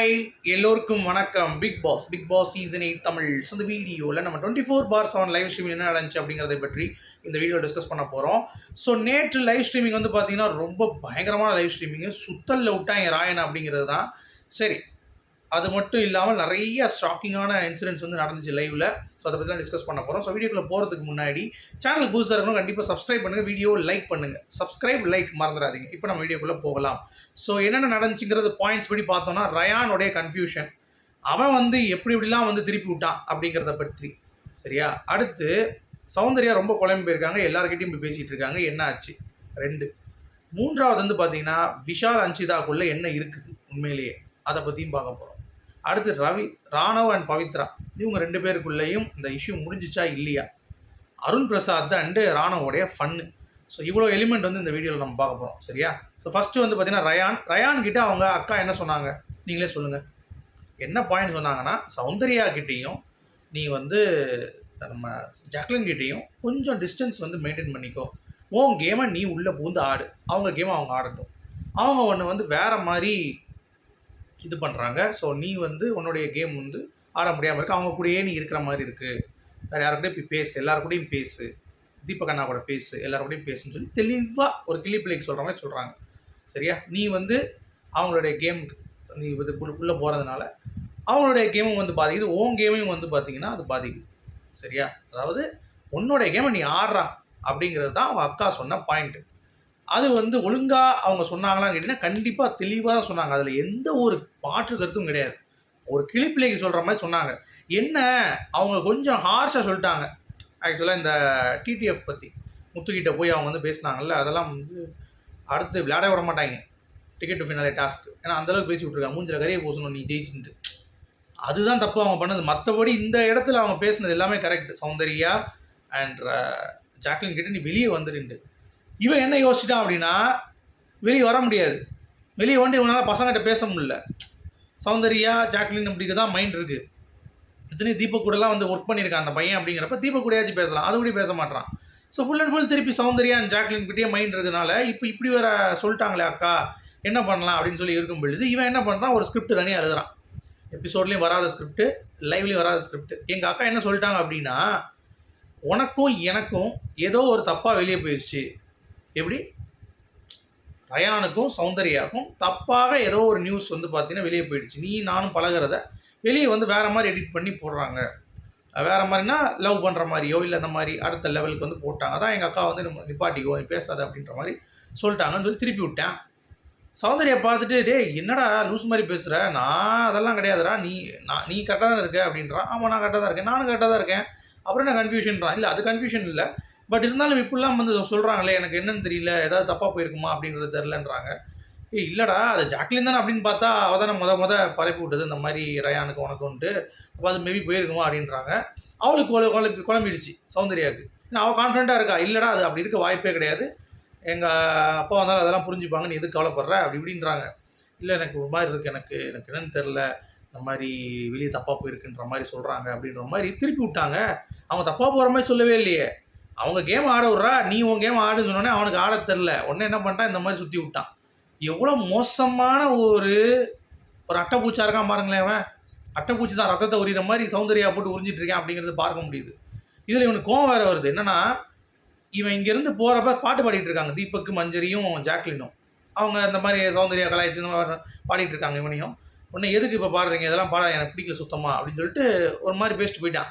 Hi எல்லோருக்கும் வணக்கம். Big boss big boss season eight Tamil. So இந்த வீடியோவில் நம்ம twenty four by seven live streaming என்ன நடந்துச்சு அப்படிங்கிறத பற்றி இந்த வீடியோ டிஸ்கஸ் பண்ண போகிறோம் ஸோ நேற்று லைவ் ஸ்ட்ரீமிங் வந்து பார்த்தீங்கன்னா ரொம்ப பயங்கரமான லைவ் ஸ்ட்ரீமிங்கு சுத்தல்ல விட்டாங்க ராயன் அப்படிங்கிறது தான். சரி அது மட்டும் இல்லாமல் நிறைய ஷாக்கிங்கான இன்சிடென்ட்ஸ் வந்து நடந்துச்சு லைவில் ஸோ அதை பற்றி டிஸ்கஸ் பண்ண போகிறோம் ஸோ வீடியோக்குள்ள போகிறதுக்கு முன்னாடி சேனலுக்கு புதுசாக இருக்கணும் கண்டிப்பாக சப்ஸ்கிரைப் பண்ணுங்கள் வீடியோ லைக் பண்ணுங்கள் சப்ஸ்கிரைப் லைக் மறந்துடாதீங்க. இப்போ நம்ம வீடியோக்குள்ளே போகலாம். ஸோ என்னென்ன நடந்துச்சுங்கிறது பாயிண்ட்ஸ் படி பார்த்தோன்னா ரயானுடைய கன்ஃபியூஷன் அவன் வந்து எப்படி இப்படிலாம் வந்து திருப்பி விட்டான் அப்படிங்கிறத பற்றி. சரியா? அடுத்து சௌந்தர்யா ரொம்ப குழம்பு போயிருக்காங்க. எல்லாருக்கிட்டையும் போய் பேசிகிட்டு இருக்காங்க. என்ன ஆச்சு? ரெண்டு. மூன்றாவது வந்து பார்த்தீங்கன்னா விஷால் அஞ்சிதாக்குள்ளே என்ன இருக்குது உண்மையிலேயே? அதை பற்றியும் பார்க்க போகிறோம் அடுத்து ரவி ராணவ் அண்ட் பவித்ரா. இவங்க ரெண்டு பேருக்குள்ளேயும் இந்த இஷ்யூ முடிஞ்சிச்சா இல்லையா? அருண் பிரசாத் அண்டு ராணவோடைய ஃபன்னு ஸோ இவ்வளோ எலிமெண்ட் வந்து இந்த வீடியோவில் நம்ம பார்க்க போகிறோம் சரியா? ஸோ ஃபஸ்ட்டு வந்து பார்த்தீங்கன்னா ரயான். ரயான் கிட்ட அவங்க அக்கா என்ன சொன்னாங்க? நீங்களே சொல்லுங்கள் என்ன பாயிண்ட் சொன்னாங்கன்னா சௌந்தர்யா கிட்டேயும் நீ வந்து நம்ம ஜாக்லின் கிட்டேயும் கொஞ்சம் டிஸ்டன்ஸ் வந்து மெயின்டைன் பண்ணிக்கோ. உன் கேமை நீ உள்ளே பூந்து ஆடு. அவங்க கேமை அவங்க ஆடட்டும். அவங்க ஒன்று வந்து வேறு மாதிரி இது பண்ணுறாங்க ஸோ நீ வந்து உன்னுடைய கேம் வந்து ஆட முடியாமல் இருக்கு. அவங்க கூடயே நீ இருக்கிற மாதிரி இருக்குது வேறு யாருக்கூடயும் போய் பேசு. எல்லாரு கூடயும் பேசு. தீபக் அண்ணா கூட பேசு. எல்லாரு கூடயும் பேசுன்னு சொல்லி தெளிவாக ஒரு கிளி பிள்ளைக்கு சொல்கிற மாதிரி சொல்கிறாங்க சரியா? நீ வந்து அவங்களுடைய கேம் நீ இது உள்ளே போகிறதுனால அவங்களுடைய கேமும் வந்து பாதிக்குது. ஓன் கேமையும் வந்து பார்த்தீங்கன்னா அது பாதிக்குது. சரியா? அதாவது உன்னுடைய கேமை நீ ஆடுறா அப்படிங்கிறது தான் அவன் அக்கா சொன்ன பாயிண்ட்டு அது வந்து ஒழுங்காக அவங்க சொன்னாங்களான்னு கேட்டிங்கன்னா கண்டிப்பாக தெளிவாக தான் சொன்னாங்க. அதில் எந்த ஒரு மாற்று கருத்தும் கிடையாது. ஒரு கிளிப்பிள்ளைக்கு சொல்கிற மாதிரி சொன்னாங்க. என்ன? அவங்க கொஞ்சம் ஹார்ஷாக சொல்லிட்டாங்க. ஆக்சுவலாக இந்த டிடிஎஃப் பற்றி முத்துக்கிட்ட போய் அவங்க வந்து பேசினாங்கல்ல அதெல்லாம் வந்து அடுத்து விளையாட விட மாட்டாங்க. டிக்கெட் டு ஃபினாலே டாஸ்க் ஏன்னா அந்தளவுக்கு பேசி விட்ருக்காங்க மூஞ்சில் கரையை பூசணும் நீ ஜெயிச்சுட்டு அதுதான் தப்பு அவங்க பண்ணது. மற்றபடி இந்த இடத்துல அவங்க பேசுனது எல்லாமே கரெக்ட் சௌந்தர்யா அண்ட் ஜாக்லின் கிட்ட நீ வெளியே வந்துடுண்டு இவன் என்ன யோசிச்சிட்டான் அப்படின்னா வெளியே வர முடியாது. வெளியே வந்து இவனால் பசங்கள்கிட்ட பேச முடியல. சௌந்தர்யா ஜாக்லின் அப்படிங்க தான் மைண்ட் இருக்குது இத்தனை தீபக் கூடலாம் வந்து ஒர்க் பண்ணியிருக்கான் அந்த பையன் அப்படிங்கிறப்ப தீபக் கூடயாச்சும் பேசலாம். அது கூட பேச மாட்டான் ஸோ ஃபுல் அண்ட் ஃபுல் திருப்பி சௌந்தர்யா அண்ட் ஜாக்லின் கிட்டே மைண்ட் இருக்கிறதுனால இப்போ இப்படி வேற சொல்லிட்டாங்களே அக்கா என்ன பண்ணலாம் அப்படின்னு சொல்லி இருக்கும் பொழுது இவன் என்ன பண்ணுறான் ஒரு ஸ்கிரிப்ட் தனியாக எழுதுறான். எபிசோட்லேயும் வராத ஸ்கிரிப்ட் லைவ்லேயும் வராத ஸ்கிரிப்ட் எங்கள் அக்கா என்ன சொல்லிட்டாங்க அப்படின்னா உனக்கும் எனக்கும் ஏதோ ஒரு தப்பாக வெளியே போயிடுச்சு எப்படி? ரயானுக்கும் சௌந்தர்யாவுக்கும் தப்பாக ஏதோ ஒரு நியூஸ் வந்து பார்த்தீங்கன்னா வெளியே போயிடுச்சு. நீ நானும் பழகிறத வெளியே வந்து வேறு மாதிரி எடிட் பண்ணி போடுறாங்க. வேறு மாதிரினா லவ் பண்ணுற மாதிரியோ இல்லை அந்த மாதிரி அடுத்த லெவலுக்கு வந்து போட்டாங்க. அதான் எங்கள் அக்கா வந்து நம்ம நிப்பாட்டிக்கோ பேசாத அப்படின்ற மாதிரி சொல்லிட்டாங்கன்னு சொல்லி திருப்பி விட்டேன். சௌந்தர்யா பார்த்துட்டு டே என்னடா லூஸ் மாதிரி பேசுகிற நான் அதெல்லாம் கிடையாதுடா. நீ நான் நீ கரெக்டாக தான் இருக்க? அப்படின்றான். ஆமாம் நான் கரெக்டாக தான் இருக்கேன். நானும் கரெக்டாக தான் இருக்கேன். அப்புறம் என்ன கன்ஃபியூஷன்றான் இல்லை அது கன்ஃபியூஷன் இல்லை. பட் இருந்தாலும் இப்படிலாம் வந்து சொல்கிறாங்களே எனக்கு என்னன்னு தெரியல ஏதாவது தப்பாக போயிருக்குமா அப்படின்றது தெரிலன்றாங்க ஏய் இல்லைடா அது ஜாக்லின் தானே அப்படின்னு பார்த்தா அவள் தானே முத முத பரப்பி விட்டது இந்த மாதிரி ரயானுக்கு உனக்குன்ட்டு. அப்போ அது மேபி போயிருக்குமா அப்படின்றாங்க. அவளுக்கு குழ குழம்பி குழம்பிடுச்சு சௌந்தர்யாவுக்கு. ஏன்னா அவள் கான்ஃபிடண்ட்டாக இருக்கா? இல்லைடா அது அப்படி இருக்க வாய்ப்பே கிடையாது. எங்கள் அப்பா வந்தாலும் அதெல்லாம் புரிஞ்சுப்பாங்க நீ எதுக்கு கவலைப்படுற? அப்படி இப்படின்றாங்க. இல்லை எனக்கு ஒரு மாதிரி இருக்குது எனக்கு எனக்கு என்னன்னு தெரில இந்த மாதிரி வெளியே தப்பாக போயிருக்குன்ற மாதிரி சொல்கிறாங்க அப்படின்ற மாதிரி திருப்பி விட்டாங்க. அவங்க தப்பாக போகிற மாதிரி சொல்லவே இல்லையே. அவங்க கேம் ஆட விட்றா நீ உன் கேம் ஆடுன்னு சொன்னோடனே அவனுக்கு ஆட தெரில உடனே என்ன பண்ணிட்டான்? இந்த மாதிரி சுற்றி விட்டான். எவ்வளோ மோசமான ஒரு ஒரு அட்டைப்பூச்சா இருக்கான் பாருங்களேன் அவன் அட்டைப்பூச்சி தான் ரத்தத்தை உரிகிற மாதிரி சௌந்தர்யா போட்டு உறிஞ்சிட்டு இருக்கேன் அப்படிங்கிறது பார்க்க முடியுது. இதில் இவனுக்கு கோவம் வேறு வருது. என்னன்னா இவன் இங்கேருந்து போகிறப்ப பாட்டு பாடிட்டு இருக்காங்க. தீபக்கு மஞ்சரியும் ஜாக்லினும். அவங்க இந்த மாதிரி சௌந்தர்யா கலாய்ச்சி பாடிட்டு இருக்காங்க இவனையும். உடனே எதுக்கு இப்போ பாடுறீங்க? இதெல்லாம் பாட எனக்கு பிடிக்கல சுத்தமாக அப்படின்னு சொல்லிட்டு ஒரு மாதிரி பேசிட்டு போயிட்டான்.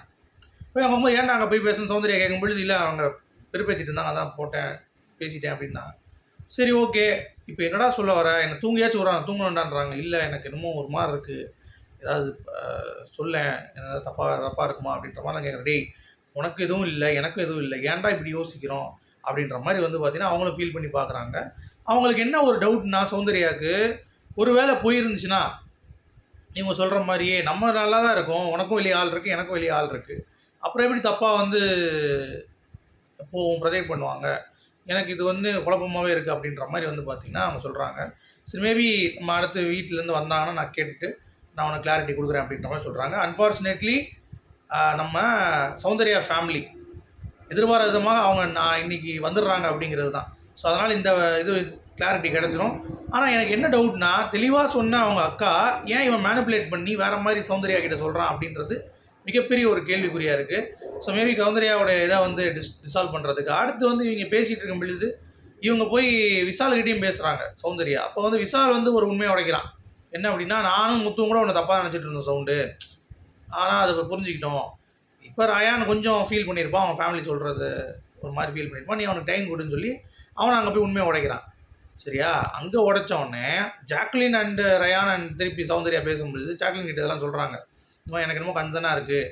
போய் அவங்க அம்மா ஏன்டா அங்கே போய் பேசணும்? சௌந்தர்யா கேட்கும் பொழுது இல்லை அவங்க பெருப்பேற்றிட்டு இருந்தாங்க அதான் போட்டேன் பேசிட்டேன் அப்படின்னா. சரி ஓகே. இப்போ என்னடா சொல்ல வர? என்னை தூங்கியாச்சும் விட்றாங்க தூங்கணுண்டான்றாங்க இல்லை எனக்கு என்னமோ ஒரு மாதிரி இருக்குது ஏதாவது சொல்ல ஏதாவது தப்பாக தப்பாக இருக்குமா? அப்படின்ற மாதிரி நான் கேட்குறேன் டேய் உனக்கு எதுவும் இல்லை எனக்கும் எதுவும் இல்லை. ஏன்டா இப்படி யோசிக்கிறோம்? அப்படின்ற மாதிரி வந்து பார்த்தீங்கன்னா அவங்களும் ஃபீல் பண்ணி பார்க்குறாங்க அவங்களுக்கு என்ன ஒரு டவுட்னா சௌந்தர்யாவுக்கு ஒரு வேளை போயிருந்துச்சுன்னா இவங்க சொல்கிற மாதிரியே நம்ம நல்லா தான் இருக்கும். உனக்கும் வெளியே ஆள் இருக்குது எனக்கும் வெளியே ஆள் இருக்குது அப்புறம் எப்படி தப்பாக வந்து போவோம் ப்ரொஜெக்ட் பண்ணுவாங்க? எனக்கு இது வந்து குழப்பமாகவே இருக்குது அப்படின்ற மாதிரி வந்து பார்த்திங்கன்னா அவங்க சொல்கிறாங்க சரி மேபி நம்ம அடுத்து வீட்டிலேருந்து வந்தாங்கன்னா நான் கேட்டுட்டு நான் உனக்கு கிளாரிட்டி கொடுக்குறேன் அப்படின்ற மாதிரி சொல்கிறாங்க அன்ஃபார்ச்சுனேட்லி நம்ம சௌந்தர்யா ஃபேமிலி எதிர்பாராத விதமாக அவங்க நான் இன்றைக்கி வந்துடுறாங்க அப்படிங்கிறது தான். ஸோ அதனால் இந்த இது கிளாரிட்டி கிடச்சிரும். ஆனால் எனக்கு என்ன டவுட்னா தெளிவாக சொன்ன அவங்க அக்கா ஏன் இவன் மேனிப்புலேட் பண்ணி வேறு மாதிரி சௌந்தர்யா கிட்ட சொல்கிறான் அப்படின்றது மிகப்பெரிய ஒரு கேள்விக்குறியாக இருக்குது ஸோ மேபி சௌந்தர்யாவோட இதை வந்து டிஸ் டிசால்வ் பண்ணுறதுக்கு அடுத்து வந்து இவங்க பேசிகிட்டு இருக்கும் பொழுது இவங்க போய் விசால்கிட்டையும் பேசுகிறாங்க சௌந்தர்யா. அப்போ வந்து விசால் வந்து ஒரு உண்மையை உடைக்கிறான். என்ன அப்படின்னா நானும் முத்தும் கூட ஒன்று தப்பாக நினச்சிட்டு இருந்தோம் சவுண்டு. ஆனால் அதை புரிஞ்சுக்கிட்டோம். இப்போ ரயான் கொஞ்சம் ஃபீல் பண்ணியிருப்பான். அவன் ஃபேமிலி சொல்கிறது ஒரு மாதிரி ஃபீல் பண்ணியிருப்பான். நீ அவனுக்கு டைம் கொடுன்னு சொல்லி அவனை அங்கே போய் உண்மையை உடைக்கிறான். சரியா? அங்கே உடைச்ச உடனே ஜாக்லின் அண்டு ரயான் அண்ட் திருப்பி சௌந்தர்யா பேசும்பொழுது ஜாக்லின் கிட்ட இதெல்லாம் சொல்கிறாங்க எனக்கு என்னமோ கன்சர்னாக இருக்குது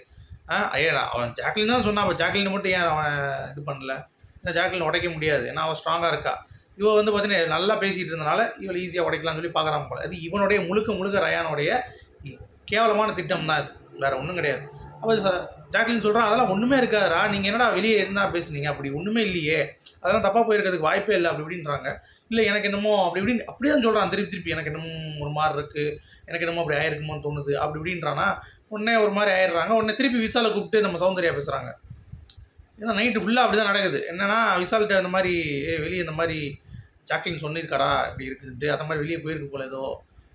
ஆ ஐயா அவன் ஜாக்லின் தான் சொன்னான் அப்போ ஜாக்லின் மட்டும் ஏன் அவன் இது பண்ணல? ஏன்னா ஜாக்லின் உடைக்க முடியாது. ஏன்னா அவன் ஸ்ட்ராங்காக இருக்கா. இவ வந்து பார்த்தீங்கன்னா நல்லா பேசிகிட்டு இருந்தனால இவள் ஈஸியாக உடைக்கலாம்னு சொல்லி பார்க்குறான் போல. அது இவனுடைய முழுக்க முழுக்க ரயானுடைய கேவலமான திட்டம் தான் இது வேறு ஒன்றும் கிடையாது. அப்போ ஜாக்லின் சொல்கிறான் அதெல்லாம் ஒன்றுமே இருக்காதுடா. நீங்கள் என்னடா வெளியே இருந்தால் பேசுனீங்க? அப்படி ஒன்றுமே இல்லையே. அதெல்லாம் தப்பாக போயிருக்கிறதுக்கு வாய்ப்பே இல்லை அப்படி இப்படின்றாங்க. இல்லை எனக்கு என்னமோ அப்படி இப்படின்னு அப்படி தான் சொல்கிறான் திருப்பி திருப்பி. எனக்கு என்னமோ ஒரு மாதிரி இருக்குது எனக்கு என்னமோ அப்படி ஆயிருக்குமோன்னு தோணுது. அப்படி இப்படின்றானா உடனே ஒரு மாதிரி ஆயிடுறாங்க. உடனே திருப்பி விசாலை கூப்பிட்டு நம்ம சௌந்தர்யா பேசுகிறாங்க ஏன்னா நைட்டு ஃபுல்லாக அப்படி தான் நடக்குது. என்னென்னா விசால்கிட்ட இந்த மாதிரி ஏ வெளியே இந்த மாதிரி ஜாக்லின் சொன்னிருக்காடா? இப்படி இருக்குதுன்ட்டு அந்த மாதிரி வெளியே போயிருக்கு போல ஏதோ.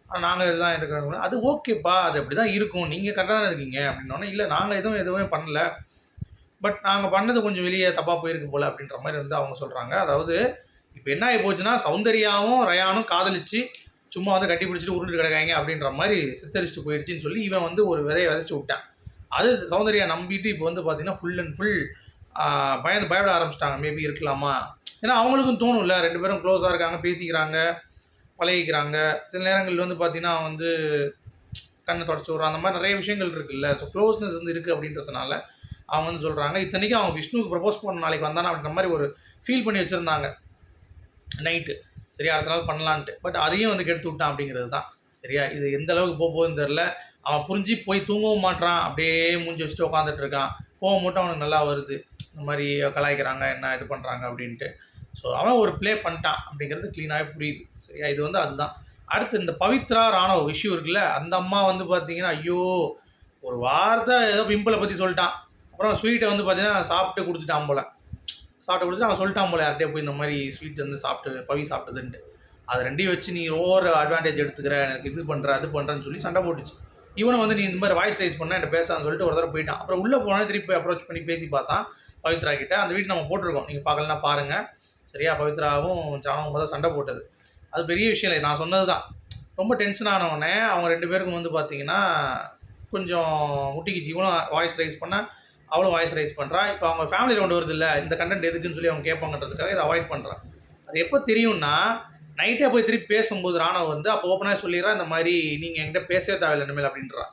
ஆனால் நாங்கள் இதுதான் இருக்கிறோம். அது ஓகேப்பா அது அப்படி தான் இருக்கும் நீங்கள் கரெக்டாக தானே இருக்கீங்க அப்படின்னோடனே இல்லை நாங்கள் எதுவும் எதுவுமே பண்ணல. பட் நாங்கள் பண்ணது கொஞ்சம் வெளியே தப்பாக போயிருக்கு போல் அப்படின்ற மாதிரி வந்து அவங்க சொல்கிறாங்க அதாவது இப்போ என்ன ஆகி போச்சுன்னா சௌந்தர்யாவும் ரயானும் காதலிச்சு சும்மா வந்து கட்டி பிடிச்சிட்டு உருண்டு கிடக்காங்க அப்படின்ற மாதிரி சித்தரிச்சுட்டு போயிடுச்சுன்னு சொல்லி இவன் வந்து ஒரு விதையை விதைச்சி விட்டான். அது சௌந்தர்யா நம்பிட்டு இப்போ வந்து பார்த்தீங்கன்னா ஃபுல் அண்ட் ஃபுல் பயந்து பயப்பட ஆரம்பிச்சிட்டாங்க. மேபி இருக்கலாமா? ஏன்னா அவங்களுக்கும் தோணும்ல. ரெண்டு பேரும் க்ளோஸாக இருக்காங்க பேசிக்கிறாங்க பழகிக்கிறாங்க. சில நேரங்கள் வந்து பார்த்தீங்கன்னா வந்து கண்ணை தொடச்சி விட்றான். அந்த மாதிரி நிறைய விஷயங்கள் இருக்குல்ல. ஸோ க்ளோஸ்னஸ் வந்து இருக்குது அப்படின்றதுனால அவங்க வந்து சொல்கிறாங்க இத்தனைக்கும் அவங்க விஷ்ணுவுக்கு ப்ரப்போஸ் பண்ண நாளைக்கு வந்தானா? அப்படின்ற மாதிரி ஒரு ஃபீல் பண்ணி வச்சுருந்தாங்க. நைட்டு சரியா அடுத்த நாள் பண்ணலான்ட்டு. பட் அதையும் வந்து கெடுத்து விட்டான் அப்படிங்கிறது தான். சரியா? இது எந்த அளவுக்கு போக போகுதுன்னு தெரில அவன் புரிஞ்சு போய் தூங்கவும் மாட்றான். அப்படியே மூஞ்சி வச்சுட்டு உட்காந்துட்டு இருக்கான். கோவம் மட்டும் அவனுக்கு நல்லா வருது. இந்த மாதிரி கலாய்க்கிறாங்க என்ன இது பண்ணுறாங்க அப்படின்ட்டு. ஸோ அவன் ஒரு ப்ளே பண்ணிட்டான் அப்படிங்கிறது க்ளீனாகவே புரியுது. சரியா? இது வந்து அதுதான். அடுத்து இந்த பவித்ரா ராணுவ விஷயம் இருக்குல்ல அந்த அம்மா வந்து பார்த்தீங்கன்னா ஐயோ ஒரு வார்த்தை ஏதோ பிம்பிளை பற்றி சொல்லிட்டான். அப்புறம் ஸ்வீட்டை வந்து பார்த்தீங்கன்னா சாப்பிட்டு கொடுத்துட்டான் போல. சாப்பிட்டு கொடுத்து அவன் சொல்லிட்டான் போல யார்கிட்டே போய் இந்த மாதிரி ஸ்வீட் வந்து சாப்பிட்டு பவி சாப்பிட்டதுன்ட்டு. அது ரெண்டையும் வச்சு நீ ஓவர் அட்வான்டேஜ் எடுத்துக்கிற எனக்கு இது பண்ணுற அது பண்ணுறேன்னு சொல்லி சண்டை போட்டுச்சு. இவனும் வந்து நீ இந்த மாதிரி வாய்ஸ் ரைஸ் பண்ணால் என்கிட்ட பேசான்னு சொல்லிட்டு ஒரு தடவை போயிட்டான். அப்புறம் உள்ளே போனால் திருப்பி அப்ரோச் பண்ணி பேசி பார்த்தான் பவித்ரா கிட்ட. அந்த வீட்டு நம்ம போட்டிருக்கோம். நீங்கள் பார்க்கலன்னா பாருங்கள் சரியா? பவித்ராவும் ஜானவும் தான் சண்டை போட்டது. அது பெரிய விஷயம் இல்லை. நான் சொன்னது தான். ரொம்ப டென்ஷன் ஆனவுடனே அவங்க ரெண்டு பேருக்கும் வந்து பார்த்தீங்கன்னா கொஞ்சம் முட்டிக்கு ஜீவனும் வாய்ஸ் ரைஸ் பண்ணால் அவளும் வாய்ஸ் ரைஸ் பண்ணுறா இப்போ அவங்க ஃபேமிலியில் கொண்டு வருது இல்லை. இந்த கண்டென்ட் எதுக்குன்னு சொல்லி அவங்க கேட்பாங்கன்றதுக்காக இதை அவாய்ட் பண்ணுறான் அது எப்போ தெரியும்னா நைட்டே போய் திருப்பி பேசும்போது ராணவ் வந்து அப்போ ஓப்பனாக சொல்லிடுறா இந்த மாதிரி நீங்கள் என்கிட்ட பேசவே தேவையில்லை இனிமேல் அப்படின்றா.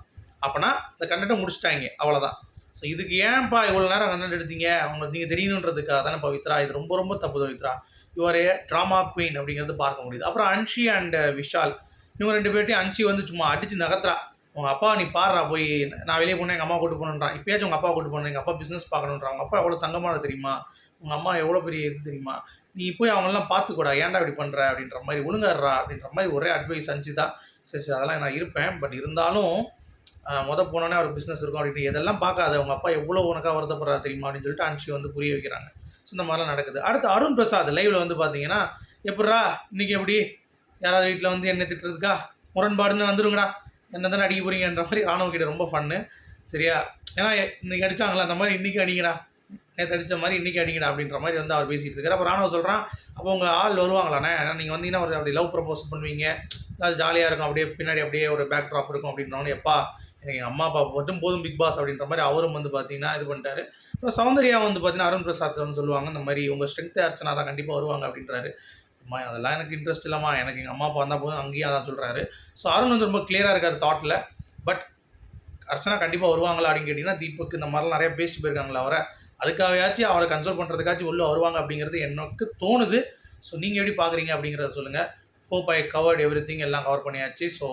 அப்போனா இந்த கண்டென்ட்டை முடிச்சிட்டாங்க. அவ்வளோதான் ஸோ இதுக்கு ஏன்ப்பா இவ்வளோ நேரம் கண்டென்ட் எடுத்தீங்க? அவங்களுக்கு நீங்கள் தெரியணுன்றதுக்காக தானே பவித்ரா இது ரொம்ப ரொம்ப தப்பு Pavithra your a drama queen அப்படிங்கிறது பார்க்க முடியுது. அப்புறம் அன்ஷி அண்ட் விஷால். இவங்க ரெண்டு பேர்ட்டையும் அன்ஷி வந்து சும்மா அடிச்சு நகத்துறா உங்கள் அப்பா நீ பாடுறா போய் நான் வெளியே போனேன் எங்கள் அம்மா கூட்டு போகணுன்றான் இப்பயாச்சும் உங்கள் அப்பா கூட்டு போகணும் எங்கள் அப்பா பிஸ்னஸ் பார்க்கணுன்றான் உங்கள் அப்பா எவ்வளோ தங்கமான தெரியுமா? உங்கள் அம்மா எவ்வளோ பெரிய இது தெரியுமா? நீ போய் அவங்களெலாம் பார்த்துக்கூடா ஏன்டா இப்படி பண்ணுற அப்படின்ற மாதிரி ஒழுங்காடுறா அப்படின்ற மாதிரி ஒரே அட்வைஸ் அனுப்பிச்சு தான் சரி சரி அதெல்லாம் நான் இருப்பேன். பட் இருந்தாலும் மொதல் முத போனோடனே அவர் பிஸ்னஸ் இருக்கும் அப்படின்ட்டு இதெல்லாம் பார்க்காத உங்கள் அப்பா எவ்வளோ உனக்காக வருத்தப்படுறா தெரியுமா? அப்படின்னு சொல்லிட்டு அனுஷி வந்து புரிய வைக்கிறாங்க. ஸோ இந்த மாதிரிலாம் நடக்குது. அடுத்து அருண் பிரசாத் லைவில் வந்து பார்த்தீங்கன்னா எப்பட்றா இன்னைக்கு எப்படி? யாராவது வீட்டில் வந்து என்ன திட்டுறதுக்கா? முரண்பாடுன்னு வந்துருங்கடா. என்ன தானே அடிக்க போறீங்கன்ற மாதிரி ராணுவ கிட்ட ரொம்ப ஃபன்னு சரியா? ஏன்னா இன்னைக்கு அடிச்சாங்களா அந்த மாதிரி இன்னைக்கு அடிங்கடா. நேற்று அடித்த மாதிரி இன்னைக்கு அடிங்கடா அப்படின்ற மாதிரி வந்து அவர் பேசிட்டு இருக்காரு. அப்போ ராணுவ சொல்கிறான் அப்போ உங்கள் ஆள் வருவாங்களாண்ணே? ஏன்னா நீங்கள் வந்தீங்கன்னா ஒரு அப்படி லவ் ப்ரப்போஸ் பண்ணுவீங்க. அது ஜாலியாக இருக்கும் அப்படியே பின்னாடி அப்படியே ஒரு பேக் ட்ராப் இருக்கும் அப்படின்னோடனே எப்பா எனக்கு எங்கள் அம்மா அப்பா மட்டும் போதும் பிக் பாஸ் அப்படின்ற மாதிரி அவரும் வந்து பார்த்தீங்கன்னா இது பண்ணிட்டாரு. அப்புறம் சௌந்தர்யா வந்து பார்த்தீங்கன்னா அருண் பிரசாத் வந்து சொல்லுவாங்க இந்த மாதிரி உங்கள் ஸ்ட்ரென்த்து அர்ச்சனா தான் கண்டிப்பாக வருவாங்க அப்படின்றாரு. அம்மா அதெல்லாம் எனக்கு இன்ட்ரெஸ்ட் இல்லைம்மா. எனக்கு எங்கள் அம்மா அப்பா வந்தால் போதும். அங்கேயும் அதான் சொல்கிறாரு ஸோ அருண் வந்து ரொம்ப கிளியராக இருக்கார் தாட்டில் பட் அர்ச்சனா கண்டிப்பாக வருவாங்களா அப்படின்னு கேட்டிங்கன்னா தீபக் இந்த மாதிரிலாம் நிறைய பேசிட்டு போயிருக்காங்களா அவரை. அதுக்காகயாச்சும் அவரை கன்சல்ட் பண்ணுறதுக்காச்சும் உள்ளே வருவாங்க அப்படிங்கிறது எனக்கு தோணுது. ஸோ நீங்கள் எப்படி பார்க்குறீங்க அப்படிங்கிறத சொல்லுங்கள் hope I covered everything எல்லாம் கவர் பண்ணியாச்சு. ஸோ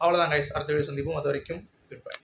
அவ்வளோதான் கைஸ் அடுத்த வீடியோ சந்திப்போம். அது வரைக்கும் குட் பை